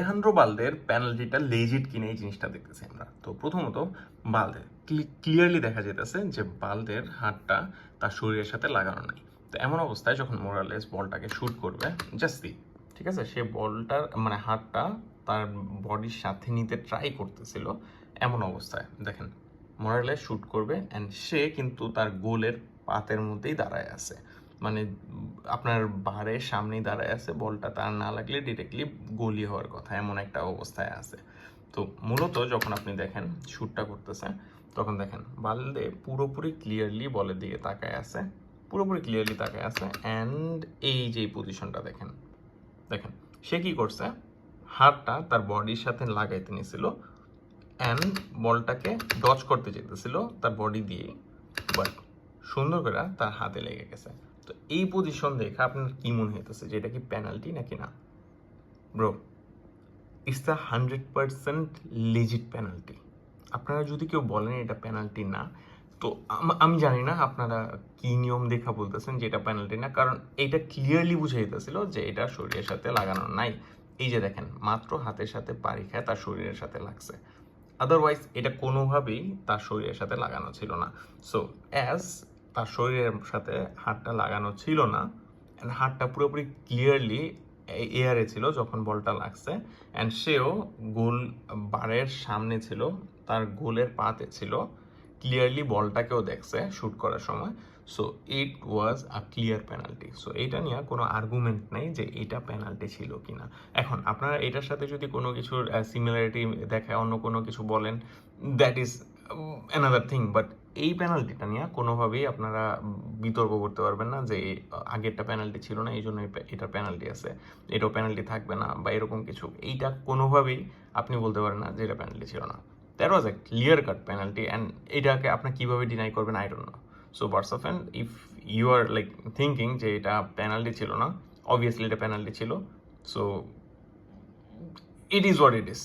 Alejandro বালদের পেনাল্টিটা legit কিনে এই জিনিসটা দেখতেছি আমরা। তো প্রথমত বালদে ক্লিয়ারলি দেখা যেতেছে যে বালদের হাতটা তার শরীরের সাথে লাগানো নাই। তো এমন অবস্থায় যখন মোরালেস বলটাকে শুট করবে জাস্ট ঠিক আছে? সে বলটার মানে হাতটা তার বডির সাথে নিতে ট্রাই করতেছিল, এমন অবস্থায়। দেখেন, মোরালেস শুট করবে অ্যান্ড সে কিন্তু তার গোলের পাতের মধ্যেই দাঁড়ায় আছে। মানে আপনার বারের সামনেই দাঁড়ায় আছে, বলটা তার না লাগলে ডিরেক্টলি গলি হওয়ার কথা, এমন একটা অবস্থায় আছে। তো মূলত যখন আপনি দেখেন শ্যুটটা করতেছে, তখন দেখেন বালদে পুরোপুরি ক্লিয়ারলি বলের দিকে তাকায় আছে, পুরোপুরি ক্লিয়ারলি তাকায় আছে অ্যান্ড এই যে পজিশনটা দেখেন দেখেন, সে কি করছে? হাতটা তার বডির সাথে লাগাইতে নিয়েছিল অ্যান্ড বলটাকে ডচ করতে যেতেছিল তার বডি দিয়ে বাট সুন্দর করে তার হাতে লেগে গেছে। তো এই পজিশন দেখে আপনার কি মনে হইতেছে? যে এটা কি পেনাল্টি নাকি না? Bro it's the hundred percent legit penalty আপনারা যদি কেউ বলেন এটা পেনাল্টি না, তো আম- জানি না আপনারা কি নিয়ম দেখা বলতেছেন যে এটা পেনাল্টি না, কারণ এটা ক্লিয়ারলি বুঝে যেতেছিল যে এটা শরীরের সাথে লাগানো নাই। এই যে দেখেন, মাত্র হাতের সাথে পাড়ি খায়, তার শরীরের সাথে লাগছে। আদারওয়াইজ এটা কোনোভাবেই তার শরীরের সাথে লাগানো ছিল না। সো অ্যাজ তার শরীরের সাথে হাতটা লাগানো ছিল না। অ্যান্ড হাতটা পুরোপুরি ক্লিয়ারলি এয়ারে ছিল যখন বলটা লাগছে। অ্যান্ড সেও গোল বারের সামনে ছিল, তার গোলের পাতে ছিল। ক্লিয়ারলি বলটাকেও দেখছে শ্যুট করার সময়। So it was a clear penalty so এটা নিয়ে কোনো আর্গুমেন্ট নেই যে এটা পেনাল্টি ছিল কি না এখন আপনারা এটার সাথে যদি কোনো কিছুর সিমিলারিটি দেখায় অন্য কোনো কিছু বলেন that is another thing but এই পেনাল্টিটা নিয়ে কোনোভাবেই আপনারা বিতর্ক করতে পারবেন না যে, আগেরটা পেনাল্টি ছিল না এই জন্য এটা পেনাল্টি আছে, এটাও পেনাল্টি থাকবে না, বা এরকম কিছু। এইটা কোনোভাবেই আপনি বলতে পারেন না যে, এটা পেনাল্টি ছিল না। That was a clear cut penalty and এটাকে আপনি কীভাবে ডিনাই করবেন I don't know so bars off and if you are like thinking যে, এটা পেনাল্টি ছিল না অবভিয়াসলি এটা পেনাল্টি ছিল so it is what it is